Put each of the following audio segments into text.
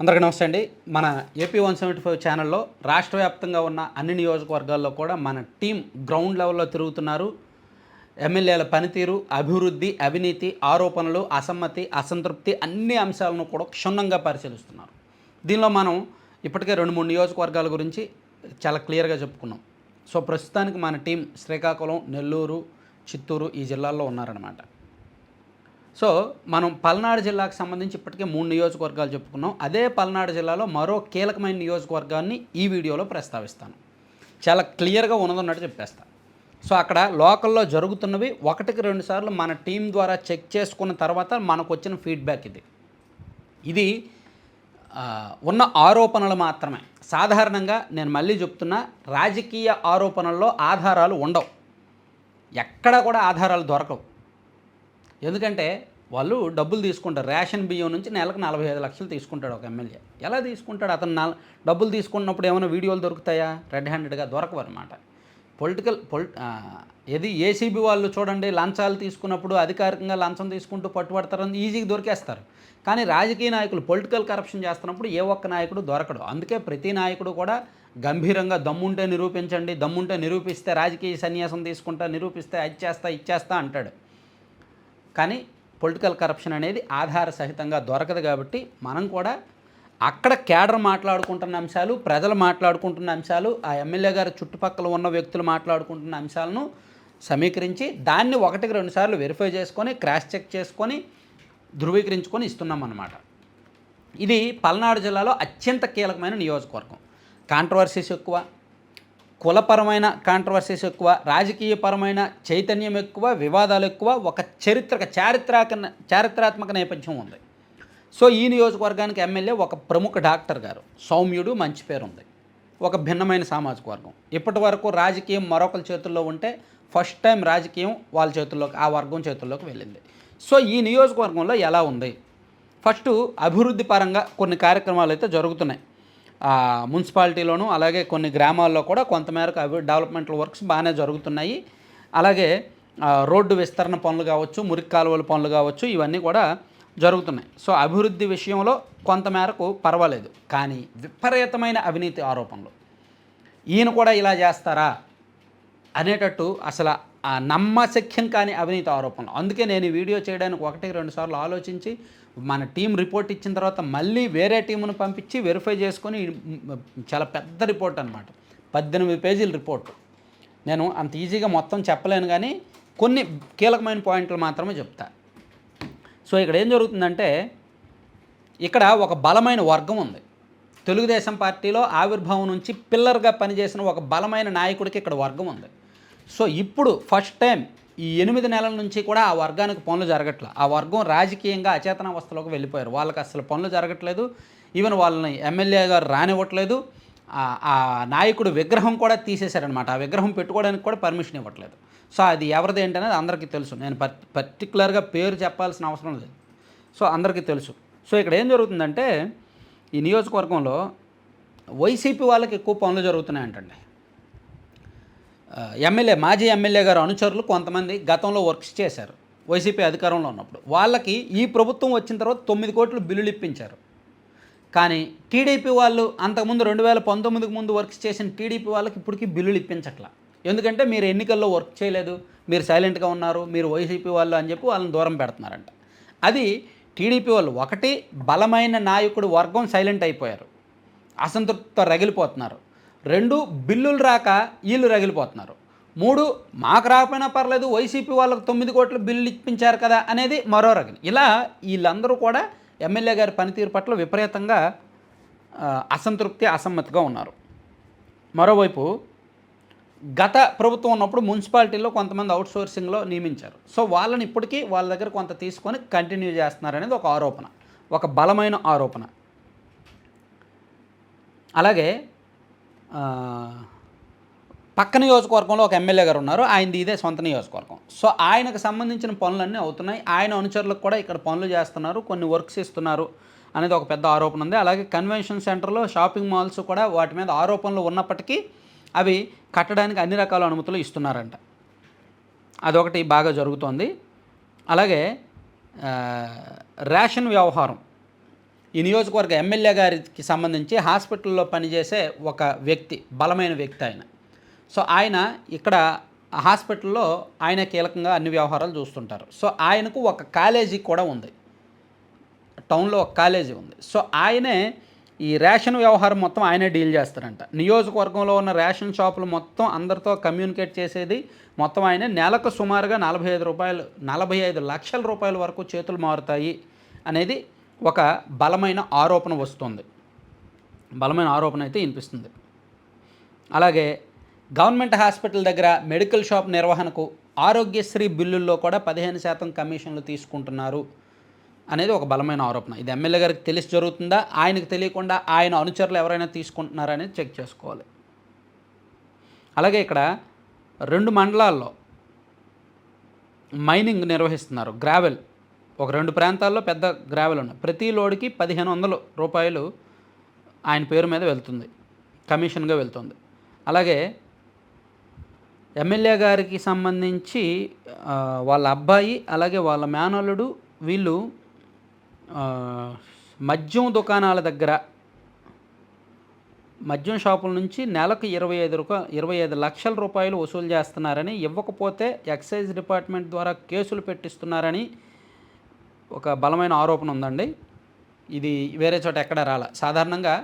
అందరికీ నమస్తే అండి. మన ఏపీ వన్ సెవెంటీ ఫైవ్ ఛానల్లో రాష్ట్ర వ్యాప్తంగా ఉన్న అన్ని నియోజకవర్గాల్లో కూడా మన టీం గ్రౌండ్ లెవెల్లో తిరుగుతున్నారు. ఎమ్మెల్యేల పనితీరు అభివృద్ధి అవినీతి ఆరోపణలు అసమ్మతి అసంతృప్తి అన్ని అంశాలను కూడా క్షుణ్ణంగా పరిశీలిస్తున్నారు. దీనిలో మనం ఇప్పటికే రెండు మూడు నియోజకవర్గాల గురించి చాలా క్లియర్గా చెప్పుకున్నాం. సో ప్రస్తుతానికి మన టీం శ్రీకాకుళం నెల్లూరు చిత్తూరు ఈ జిల్లాల్లో ఉన్నారనమాట సో మనం పల్నాడు జిల్లాకు సంబంధించి ఇప్పటికే మూడు నియోజకవర్గాలు చెప్పుకున్నాం. అదే పల్నాడు జిల్లాలో మరో కీలకమైన నియోజకవర్గాన్ని ఈ వీడియోలో ప్రస్తావిస్తాను. చాలా క్లియర్గా ఉన్నదన్నట్టు చెప్పేస్తాను సో అక్కడ లోకల్లో జరుగుతున్నవి ఒకటికి రెండు సార్లు మన టీం ద్వారా చెక్ చేసుకున్న తర్వాత మనకు వచ్చిన ఫీడ్బ్యాక్ ఇది. ఇది ఉన్న ఆరోపణలు మాత్రమే. సాధారణంగా నేను మళ్ళీ చెప్తున్నా రాజకీయ ఆరోపణల్లో ఆధారాలు ఉండవు. ఎక్కడ కూడా ఆధారాలు దొరకవు. ఎందుకంటే వాళ్ళు డబ్బులు తీసుకుంటారు. రేషన్ బియ్యం నుంచి నెలకు నలభై ఐదు లక్షలు తీసుకుంటాడు ఒక ఎమ్మెల్యే. ఎలా తీసుకుంటాడు? అతను నల్ డబ్బులు తీసుకున్నప్పుడు ఏమైనా వీడియోలు దొరుకుతాయా? రెడ్ హ్యాండెడ్గా దొరకవు అనమాట పొలిటికల్ పొలి ఏది ఏసీబీ వాళ్ళు చూడండి లంచాలు తీసుకున్నప్పుడు అధికారికంగా లంచం తీసుకుంటూ పట్టుబడతారని ఈజీగా దొరికేస్తారు. కానీ రాజకీయ నాయకులు పొలిటికల్ కరప్షన్ చేస్తున్నప్పుడు ఏ ఒక్క నాయకుడు దొరకడు. అందుకే ప్రతి నాయకుడు కూడా గంభీరంగా దమ్ముంటే నిరూపించండి దమ్ముంటే నిరూపిస్తే రాజకీయ సన్యాసం తీసుకుంటా నిరూపిస్తే అది చేస్తా ఇచ్చేస్తా అంటాడు. కానీ పొలిటికల్ కరప్షన్ అనేది ఆధార సహితంగా దొరకదు కాబట్టి మనం కూడా అక్కడ కేడర్ మాట్లాడుకుంటున్న అంశాలు ప్రజలు మాట్లాడుకుంటున్న అంశాలు ఆ ఎమ్మెల్యే గారి చుట్టుపక్కల ఉన్న వ్యక్తులు మాట్లాడుకుంటున్న అంశాలను సమీకరించి దాన్ని ఒకటికి రెండు సార్లు వెరిఫై చేసుకొని క్రాస్ చెక్ చేసుకొని ధృవీకరించుకొని ఇస్తున్నాం అన్నమాట. ఇది పల్నాడు జిల్లాలో అత్యంత కీలకమైన నియోజకవర్గం. కాంట్రవర్సీస్ ఎక్కువ కులపరమైన కాంట్రవర్సీస్ ఎక్కువ రాజకీయపరమైన చైతన్యం ఎక్కువ వివాదాలు ఎక్కువ ఒక చరిత్రక చారిత్రాక చారిత్రాత్మక నేపథ్యం ఉంది. సో ఈ నియోజకవర్గానికి ఎమ్మెల్యే ఒక ప్రముఖ డాక్టర్ గారు. సౌమ్యుడు మంచి పేరు ఉంది ఒక భిన్నమైన సామాజిక వర్గం ఇప్పటి వరకు రాజకీయం మరొకరి చేతుల్లో ఉంటే ఫస్ట్ టైం రాజకీయం వాళ్ళ చేతుల్లోకి ఆ వర్గం చేతుల్లోకి వెళ్ళింది. సో ఈ నియోజకవర్గంలో ఎలా ఉంది? ఫస్ట్ అభివృద్ధి పరంగా కొన్ని కార్యక్రమాలు అయితే జరుగుతున్నాయి. మున్సిపాలిటీలోను అలాగే కొన్ని గ్రామాల్లో కూడా కొంతమేరకు అవి డెవలప్మెంట్ వర్క్స్ బాగానే జరుగుతున్నాయి. అలాగే రోడ్డు విస్తరణ పనులు కావచ్చు మురికి కాలువల పనులు కావచ్చు ఇవన్నీ కూడా జరుగుతున్నాయి. సో అభివృద్ధి విషయంలో కొంతమేరకు పర్వాలేదు. కానీ విపరీతమైన అవినీతి ఆరోపణలు. ఈయన కూడా ఇలా చేస్తారా అనేటట్టు అసలు నమ్మశక్యం కాని అవినీతి ఆరోపణలు. అందుకే నేను ఈ వీడియో చేయడానికి ఒకటి రెండు సార్లు ఆలోచించి మన టీం రిపోర్ట్ ఇచ్చిన తర్వాత మళ్ళీ వేరే టీమును పంపించి వెరిఫై చేసుకొని చాలా పెద్ద రిపోర్ట్ అనమాట పద్దెనిమిది పేజీల రిపోర్ట్. నేను అంత ఈజీగా మొత్తం చెప్పలేను కానీ కొన్ని కీలకమైన పాయింట్లు మాత్రమే చెప్తా. సో ఇక్కడ ఏం జరుగుతుందంటే ఇక్కడ ఒక బలమైన వర్గం ఉంది. తెలుగుదేశం పార్టీలో ఆవిర్భావం నుంచి పిల్లర్గా పనిచేసిన ఒక బలమైన నాయకుడికి ఇక్కడ వర్గం ఉంది. సో ఇప్పుడు ఫస్ట్ టైం ఈ ఎనిమిది నెలల నుంచి కూడా ఆ వర్గానికి పనులు జరగట్లే. ఆ వర్గం రాజకీయంగా అచేతనావస్థలోకి వెళ్ళిపోయారు. వాళ్ళకి అసలు పనులు జరగట్లేదు. ఈవెన్ వాళ్ళని ఎమ్మెల్యే గారు రానివ్వట్లేదు. ఆ- నాయకుడు విగ్రహం కూడా తీసేశారనమాట ఆ విగ్రహం పెట్టుకోవడానికి కూడా పర్మిషన్ ఇవ్వట్లేదు. సో అది ఎవరిది ఏంటనేది అందరికీ తెలుసు. నేను పర్టికులర్గా పేరు చెప్పాల్సిన అవసరం లేదు. సో అందరికీ తెలుసు. సో ఇక్కడ ఏం జరుగుతుందంటే ఈ నియోజకవర్గంలో వైసీపీ వాళ్ళకి ఎక్కువ పనులు జరుగుతున్నాయంటండి. ఆ, ఎమ్మెల్యే మాజీ ఎమ్మెల్యే గారు అనుచరులు కొంతమంది గతంలో వర్క్స్ చేశారు. వైసీపీ అధికారంలో ఉన్నప్పుడు. వాళ్ళకి ఈ ప్రభుత్వం వచ్చిన తర్వాత తొమ్మిది కోట్లు బిల్లులు ఇప్పించారు. కానీ టీడీపీ వాళ్ళు అంతకుముందు రెండు వేల పంతొమ్మిదికి ముందు వర్క్స్ చేసిన టీడీపీ వాళ్ళకి ఇప్పటికీ బిల్లులు ఇప్పించట్లా. ఎందుకంటే మీరు ఎన్నికల్లో వర్క్ చేయలేదు మీరు సైలెంట్గా ఉన్నారు మీరు వైసీపీ వాళ్ళు అని చెప్పి వాళ్ళని దూరం పెడుతున్నారంట. అది టీడీపీ వాళ్ళు ఒకటి బలమైన నాయకుడు వర్గం సైలెంట్ అయిపోయారు. అసంతృప్తితో రగిలిపోతున్నారు. రెండు బిల్లులు రాక వీళ్ళు రగిలిపోతున్నారు. మూడు మాకు రాకపోయినా పర్లేదు వైసీపీ వాళ్ళకు తొమ్మిది కోట్ల బిల్లు ఇప్పించారు కదా అనేది మరో రకం ఇలా వీళ్ళందరూ కూడా ఎమ్మెల్యే గారి పనితీరు పట్ల విపరీతంగా అసంతృప్తి అసమ్మతిగా ఉన్నారు. మరోవైపు గత ప్రభుత్వం ఉన్నప్పుడు మున్సిపాలిటీలో కొంతమంది అవుట్ సోర్సింగ్లో నియమించారు. సో వాళ్ళని ఇప్పటికీ వాళ్ళ దగ్గర కొంత తీసుకొని కంటిన్యూ చేస్తున్నారు అనేది ఒక ఆరోపణ ఒక బలమైన ఆరోపణ. అలాగే పక్క నియోజకవర్గంలో ఒక ఎమ్మెల్యే గారు ఉన్నారు. ఆయనది ఇదే సొంత నియోజకవర్గం. సో ఆయనకు సంబంధించిన పనులన్నీ అవుతున్నాయి. ఆయన అనుచరులకు కూడా ఇక్కడ పనులు చేస్తున్నారు. కొన్ని వర్క్స్ ఇస్తున్నారు అనేది ఒక పెద్ద ఆరోపణ ఉంది. అలాగే కన్వెన్షన్ సెంటర్లో షాపింగ్ మాల్స్ కూడా వాటి మీద ఆరోపణలు ఉన్నప్పటికీ అవి కట్టడానికి అన్ని రకాల అనుమతులు ఇస్తున్నారంట. అదొకటి బాగా జరుగుతోంది. అలాగే రేషన్ వ్యవహారం. ఈ నియోజకవర్గ ఎమ్మెల్యే గారికి సంబంధించి హాస్పిటల్లో పనిచేసే ఒక వ్యక్తి బలమైన వ్యక్తి ఆయన. సో ఆయన ఇక్కడ హాస్పిటల్లో ఆయన కీలకంగా అన్ని వ్యవహారాలు చూస్తుంటారు. సో ఆయనకు ఒక కాలేజీ కూడా ఉంది. టౌన్లో ఒక కాలేజీ ఉంది. సో ఆయనే ఈ రేషన్ వ్యవహారం మొత్తం ఆయనే డీల్ చేస్తారంట. నియోజకవర్గంలో ఉన్న రేషన్ షాపులు మొత్తం అందరితో కమ్యూనికేట్ చేసేది మొత్తం ఆయనే. నెలకు సుమారుగా నలభై ఐదు రూపాయలు నలభై ఐదు లక్షల రూపాయల వరకు చేతులు మారుతాయి అనేది ఒక బలమైన ఆరోపణ వస్తుంది. బలమైన ఆరోపణ అయితే వినిపిస్తుంది. అలాగే గవర్నమెంట్ హాస్పిటల్ దగ్గర మెడికల్ షాప్ నిర్వహణకు ఆరోగ్యశ్రీ బిల్లుల్లో కూడా పదిహేను శాతం కమిషన్లు తీసుకుంటున్నారు అనేది ఒక బలమైన ఆరోపణ. ఇది ఎమ్మెల్యే గారికి తెలిసి జరుగుతుందా? ఆయనకు తెలియకుండా ఆయన అనుచరులు ఎవరైనా తీసుకుంటున్నారా అనేది చెక్ చేసుకోవాలి. అలాగే ఇక్కడ రెండు మండలాల్లో మైనింగ్ నిర్వహిస్తున్నారు. గ్రావెల్ ఒక రెండు ప్రాంతాల్లో పెద్ద గ్రావెల్ ఉన్నాయి. ప్రతి లోడ్కి పదిహేను వందలు రూపాయలు ఆయన పేరు మీద వెళ్తుంది. కమిషన్గా వెళ్తుంది. అలాగే ఎమ్మెల్యే గారికి సంబంధించి వాళ్ళ అబ్బాయి అలాగే వాళ్ళ మేనల్లుడు వీళ్ళు మద్యం దుకాణాల దగ్గర మద్యం షాపుల నుంచి నెలకు ఇరవై ఐదు రూపా ఇరవై ఐదు లక్షల రూపాయలు వసూలు చేస్తున్నారని ఇవ్వకపోతే ఎక్సైజ్ డిపార్ట్మెంట్ ద్వారా కేసులు పెట్టిస్తున్నారని ఒక బలమైన ఆరోపణ ఉందండి. ఇది వేరే చోట ఎక్కడ రాల. సాధారణంగా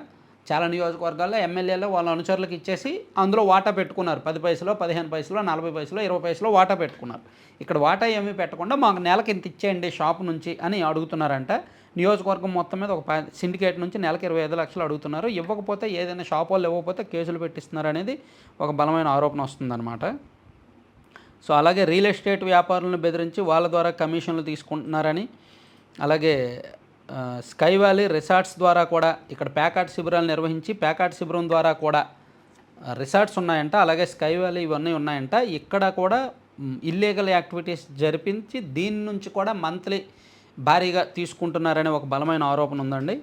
చాలా నియోజకవర్గాల్లో ఎమ్మెల్యేలు వాళ్ళ అనుచరులకు ఇచ్చేసి అందులో వాటా పెట్టుకున్నారు. పది పైసలో పదిహేను పైసలో నలభై పైసలో ఇరవై పైసలో వాటా పెట్టుకున్నారు. ఇక్కడ వాటా ఏమీ పెట్టకుండా మాకు నెలకి ఇంత ఇచ్చేయండి షాప్ నుంచి అని అడుగుతున్నారంట. నియోజకవర్గం మొత్తం మీద ఒక సిండికేట్ నుంచి నెలకి ఇరవై ఐదు లక్షలు అడుగుతున్నారు. ఇవ్వకపోతే ఏదైనా షాప్ వాళ్ళు ఇవ్వకపోతే కేసులు పెట్టిస్తున్నారు అనేది ఒక బలమైన ఆరోపణ వస్తుందన్నమాట. సో అలాగే రియల్ ఎస్టేట్ వ్యాపారులను బెదిరించి వాళ్ళ ద్వారా కమిషన్లు తీసుకుంటున్నారని అలాగే స్కై వ్యాలీ రిసార్ట్స్ ద్వారా కూడా ఇక్కడ ప్యాకాట్ శిబిరాలు నిర్వహించి ప్యాకాట్ శిబిరం ద్వారా కూడా రిసార్ట్స్ ఉన్నాయంట. అలాగే స్కై వ్యాలీ ఇవన్నీ ఉన్నాయంట. ఇక్కడ కూడా ఇల్లీగల్ యాక్టివిటీస్ జరిపించి దీని నుంచి కూడా మంత్లీ భారీగా తీసుకుంటున్నారనే ఒక బలమైన ఆరోపణ ఉందండి.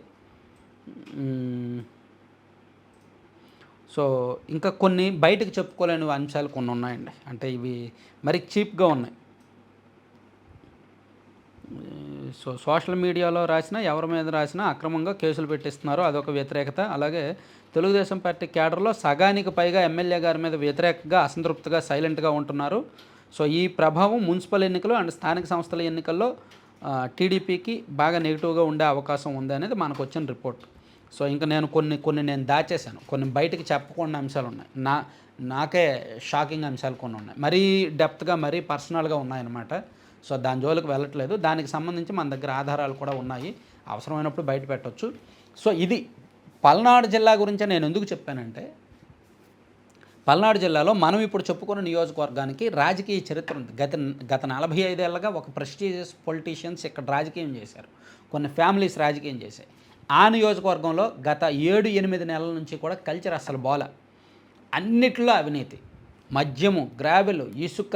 సో ఇంకా కొన్ని బయటకు చెప్పుకోలేని అంశాలు కొన్ని ఉన్నాయండి. అంటే ఇవి మరి చీప్గా ఉన్నాయి. సో సోషల్ మీడియాలో రాసినా ఎవరి మీద రాసినా అక్రమంగా కేసులు పెట్టిస్తున్నారు. అదొక వ్యతిరేకత. అలాగే తెలుగుదేశం పార్టీ క్యాడర్లో సగానికి పైగా ఎమ్మెల్యే గారి మీద వ్యతిరేకంగా అసంతృప్తిగా సైలెంట్గా ఉంటున్నారు. సో ఈ ప్రభావం మున్సిపల్ ఎన్నికలు అండ్ స్థానిక సంస్థల ఎన్నికల్లో టీడీపీకి బాగా నెగిటివ్గా ఉండే అవకాశం ఉంది అనేది మనకు వచ్చిన రిపోర్ట్. సో ఇంకా నేను కొన్ని కొన్ని నేను దాచేశాను. కొన్ని బయటికి చెప్పకుండా అంశాలు ఉన్నాయి. నా నాకే షాకింగ్ అంశాలు కొన్ని ఉన్నాయి. మరీ డెప్త్గా మరీ పర్సనల్గా ఉన్నాయన్నమాట. సో దాని జోలికి వెళ్ళట్లేదు. దానికి సంబంధించి మన దగ్గర ఆధారాలు కూడా ఉన్నాయి. అవసరమైనప్పుడు బయట పెట్టవచ్చు సో ఇది పల్నాడు జిల్లా గురించి నేను ఎందుకు చెప్పానంటే పల్నాడు జిల్లాలో మనం ఇప్పుడు చెప్పుకున్న నియోజకవర్గానికి రాజకీయ చరిత్ర ఉంది. గత గత నలభై ఐదేళ్ళుగా ఒక ప్రెస్టీజియస్ పొలిటీషియన్స్ ఇక్కడ రాజకీయం చేశారు. కొన్ని ఫ్యామిలీస్ రాజకీయం చేశాయి. ఆ నియోజకవర్గంలో గత ఏడు ఎనిమిది నెలల నుంచి కూడా కల్చర్ అసలు బోల. అన్నిట్లో అవినీతి. మద్యము గ్రావెలు ఇసుక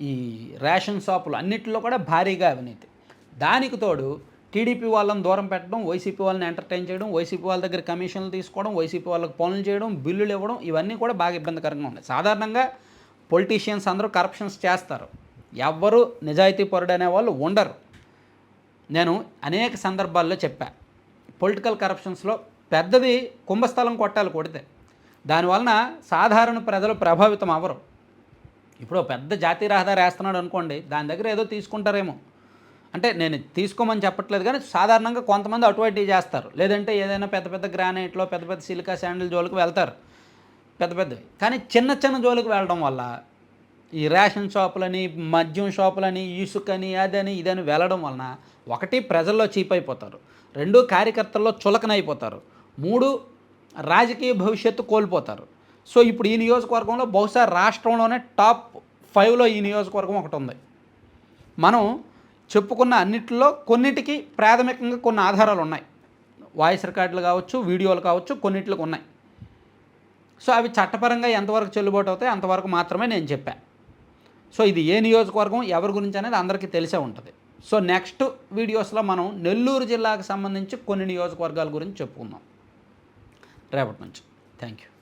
ఈ రేషన్ షాపులు అన్నిటిలో కూడా భారీగా అవినీతి. దానికి తోడు టీడీపీ వాళ్ళని దూరం పెట్టడం వైసీపీ వాళ్ళని ఎంటర్టైన్ చేయడం వైసీపీ వాళ్ళ దగ్గర కమిషన్లు తీసుకోవడం వైసీపీ వాళ్ళకి పనులు చేయడం బిల్లులు ఇవ్వడం ఇవన్నీ కూడా బాగా ఇబ్బందికరంగా ఉన్నాయి. సాధారణంగా పొలిటీషియన్స్ అందరూ కరప్షన్స్ చేస్తారు. ఎవ్వరు నిజాయితీ పరుడు వాళ్ళు ఉండరు. నేను అనేక సందర్భాల్లో చెప్పా పొలిటికల్ కరప్షన్స్లో పెద్దది కుంభస్థలం కొట్టాలి కొడితే. దానివలన సాధారణ ప్రజలు ప్రభావితం అవ్వరు. ఇప్పుడు పెద్ద జాతీయ రహదారి వేస్తున్నాడు అనుకోండి దాని దగ్గర ఏదో తీసుకుంటారేమో. అంటే నేను తీసుకోమని చెప్పట్లేదు కానీ సాధారణంగా కొంతమంది అటువంటివి చేస్తారు. లేదంటే ఏదైనా పెద్ద పెద్ద గ్రానైట్లో పెద్ద పెద్ద సిలికా శాండిల్ జోలికి వెళ్తారు. పెద్ద పెద్దవి కానీ చిన్న చిన్న జోలికి వెళ్ళడం వల్ల ఈ రేషన్ షాపులని మద్యం షాపులని ఇసుకని అదని ఇదని వెళ్ళడం వలన ఒకటి ప్రజల్లో చీప్ అయిపోతారు రెండు కార్యకర్తల్లో చులకనైపోతారు. మూడు రాజకీయ భవిష్యత్తు కోల్పోతారు. సో ఇప్పుడు ఈ నియోజకవర్గంలో బహుశా రాష్ట్రంలోనే టాప్ ఫైవ్లో ఈ నియోజకవర్గం ఒకటి ఉంది. మనం చెప్పుకున్న అన్నిటిలో కొన్నిటికి ప్రాథమికంగా కొన్ని ఆధారాలు ఉన్నాయి. వాయిస్ రికార్డులు కావచ్చు వీడియోలు కావచ్చు కొన్నిటికి ఉన్నాయి. సో అవి చట్టపరంగా ఎంతవరకు చెల్లుబాటు అవుతాయి అంతవరకు మాత్రమే నేను చెప్పాను. సో ఇది ఏ నియోజకవర్గం ఎవరి గురించి అనేది అందరికీ తెలిసే ఉంటుంది. సో నెక్స్ట్ వీడియోస్లో మనం నెల్లూరు జిల్లాకు సంబంధించి కొన్ని నియోజకవర్గాల గురించి చెప్పుకుందాం. రేపటి నుంచి. Thank you.